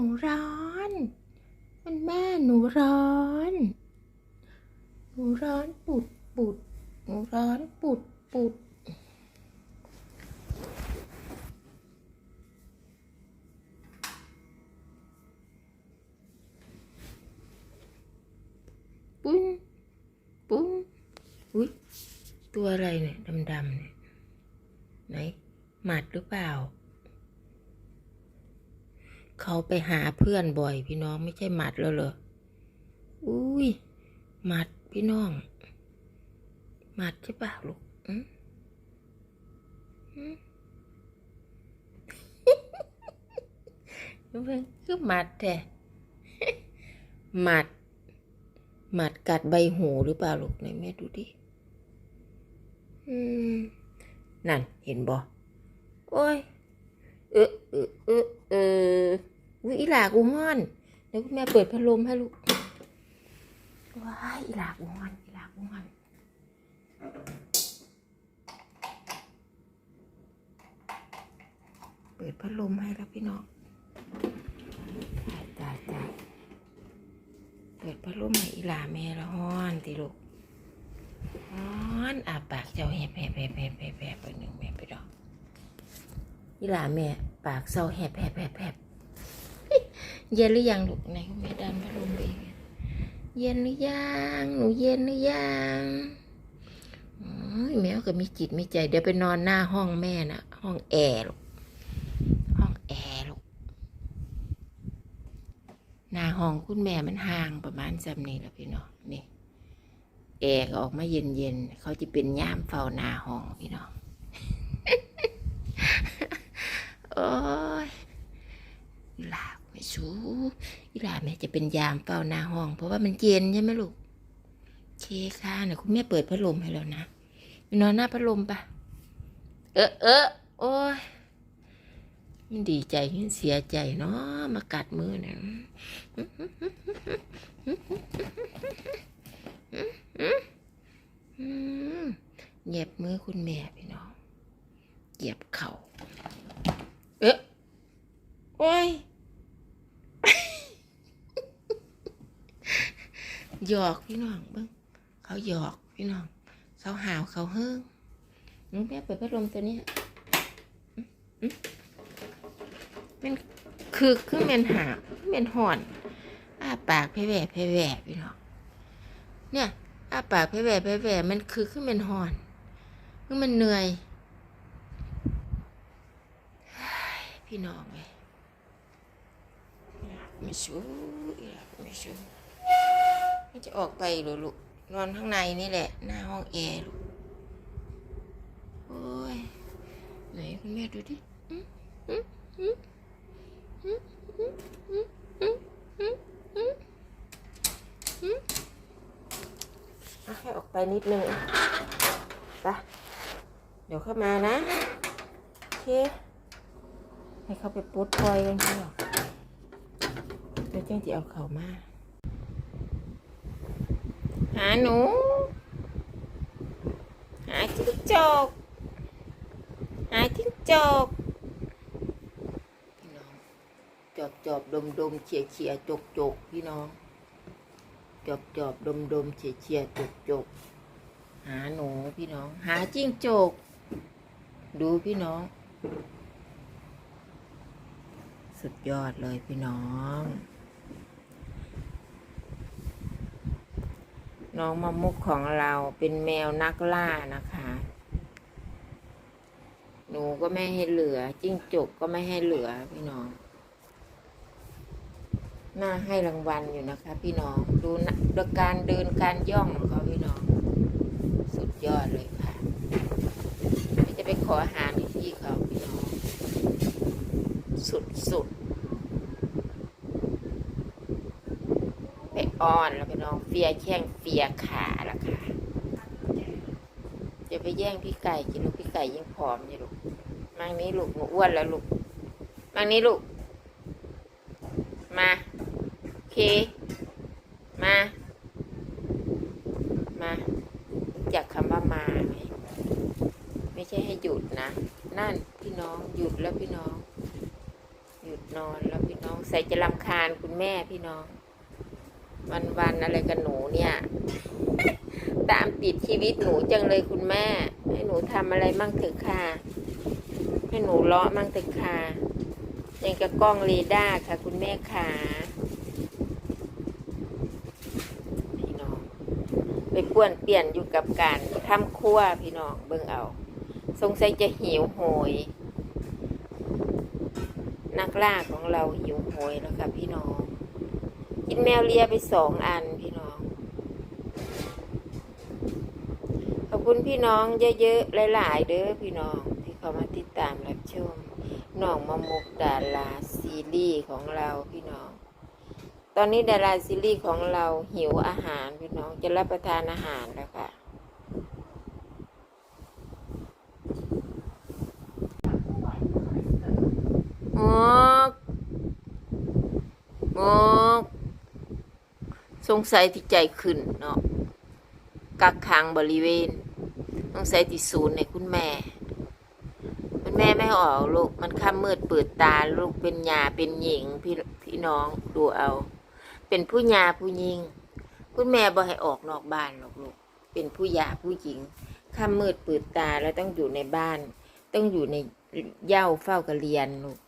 นูร้อนมันแม่หนูร้อน หนูร้อนปุดปุดหนูร้อนปุดปุดปุ้งปุ้งอุ้ยตัวอะไรเนี่ยดำๆเนี่ยไหนหมัดหรือเปล่า เขาไปหาเพื่อนบ่อย พี่น้องไม่ใช่หมัดแล้วเหรอ อุ้ย หมัดพี่น้อง หมัดใช่เปล่าลูกอืมอืมเพิ่งคือหมัดแต่หมัด หมัดกัดใบหูหรือเปล่าลูกไหนแม่ดูดิ อืม นั่นเห็นบ่โอ้ย เออเออเออเอออุ้ยอีหลากูฮ้อนเดี๋ยวคุณแม่เปิดพัดลมให้ลูกว้ายอีหลากูฮ้อนอีหลากูฮ้อนเปิดพัดลมให้แล้วพี่น้องตายตายตายเปิดพัดลมให้อีหลาแม่ล้วฮ้อนติลูกฮ้อนอาปากเจ้าแหบแหบแหบแหบแหบแหบไปหนึ่งแม่ไปดอก อีหลาแม่ ปากเศร้าแหบแหบแหบแหบเย็นหรือยังลูกไหนแม่ดันพัดลมไปอีกเย็นหรือยังหนูเย็นหรือยังแมวก็มีจิตมีใจ เดี๋ยวไปนอนหน้าห้องแม่นะห้องแอร์ลูกห้องแอร์ลูกหน้าห้องคุณแม่มันห่างประมาณจำนี้แล้วพี่น้องนี่แอร์ก็ออกมาเย็นๆเขาจะเป็นย่ามเฝ้าหน้าห้องพี่น้อง โอ้ ยอีหลาไม่สู้อีหลาแม่จะเป็นยามเฝ้าหน้าห้อง เพราะว่ามันเย็นใช่ไหมลูกเคค่ะเนี่ยคุณแม่เปิดพัดลมให้แล้วนะนอนหน้าพัดลมปะเออเออโอ้ยมันดีใจมันเสียใจเนาะมากัดมือเนี่ยเหยียบมือคุณแม่พี่น้องเหยียบเข่า เอ๊ะโอ้ยหยอกพี่น้องเบิ้งเขาหยอกพี่น้องเขาหาวเขาเฮิงน้องแม่เปิดพัดลมตัวนี้มันคือคือเมนหาวเมนห่อนอ้าปากแผ่แหว่แผ่แหวพี่น้องเนี่ยอ้าปากแผ่แหว่แผ่แหวมันคือขึ้นเป็นห่อนคือมันเหนื่อย พี่น้องไงไม่ชู้ไม่ชู้ไม่จะออกไปหรือลูกนอนข้างในนี่แหละ หน้าห้องแอร์ลูกโอ้ยไหนคุณแม่ดูดิแค่ออกไปนิดนึงปะเดี๋ยวเข้ามานะ โอเค ให้เขาไปปุ๊ดปล่อยกันใช่หรอเดี๋ยวเจ้าจะเอาเขามา หาหนู หาจิ้งจกหาจิ้งจกพี่น้องจอบจอบดมดมเฉียเฉียจกจกพี่น้องจอบจอบดมดมเฉียเฉียจกจกหาหนูพี่น้อง หาจิ้งจก ดูพี่น้อง สุดยอดเลยพี่น้อง น้องมามุกของเราเป็นแมวนักล่านะคะ หนูก็ไม่ให้เหลือ จิ้งจกก็ไม่ให้เหลือพี่น้อง น่าให้รางวัลอยู่นะคะ พี่น้อง ดูนะดูการเดินการย่องของเขาพี่น้อง สุดยอดเลยค่ะไม่จะไปขออาหารที่พี่เขาพี่น้อง สุดสุดไปอ้อนแล้วพี่น้องเฟียแข้งเฟียขาละค่ะจะไปแย่งพี่ไก่กินลูกพี่ไก่ยิ่งผอมอยู่ลูกมังนี้ลูกหนูอ้วนแล้วลูกมังนี้ลูก มาโอเค มา มาจักคำว่ามาไหมไม่ใช่ให้หยุดนะ นั่นพี่น้องหยุดแล้วพี่น้อง นอนแล้วพี่น้องใส่จะลำคาญคุณแม่พี่น้อง วันวันอะไรกับหนูเนี่ย ตามติดชีวิตหนูจังเลยคุณแม่ ให้หนูทำอะไรมั่งเถอะค่ะ ให้หนูเลาะมั่งเถอะค่ะยังกับกล้องเรดาร์ค่ะ คุณแม่ขาพี่น้อง ไปป่วนเปลี่ยนอยู่กับการทำครัวพี่น้องเบิ่งเอา สงสัยจะหิวโหย นักล่าของเราหิวโหยแล้วค่ะพี่น้อง กินแมวเลียไปสองอันพี่น้อง ขอบคุณพี่น้องเยอะๆหลายๆเด้อพี่น้องที่เข้ามาติดตามรับชมน้องมามุกดาราซีรีส์ของเราพี่น้อง ตอนนี้ดาราซีรีส์ของเราหิวอาหารพี่น้องจะรับประทานอาหารแล้วค่ะ มกมก สงสัยที่ใจขึ้นเนาะกักขังบริเวณสงสัยที่ศูนย์ในคุณแม่คุณแม่ไม่ออกลูกมันค่ำมืดเปิดตาลูกเป็นหยาเป็นหญิงพี่พี่น้องดูเอา เป็นผู้หญาผู้หญิง คุณแม่บ่ให้ออกนอกบ้านหรอกลูกเป็นผู้หญาผู้หญิงค่ำมืดเปิดตาแล้วต้องอยู่ในบ้าน ต้องอยู่ในเย้าเฝ้ากระเรียนลูก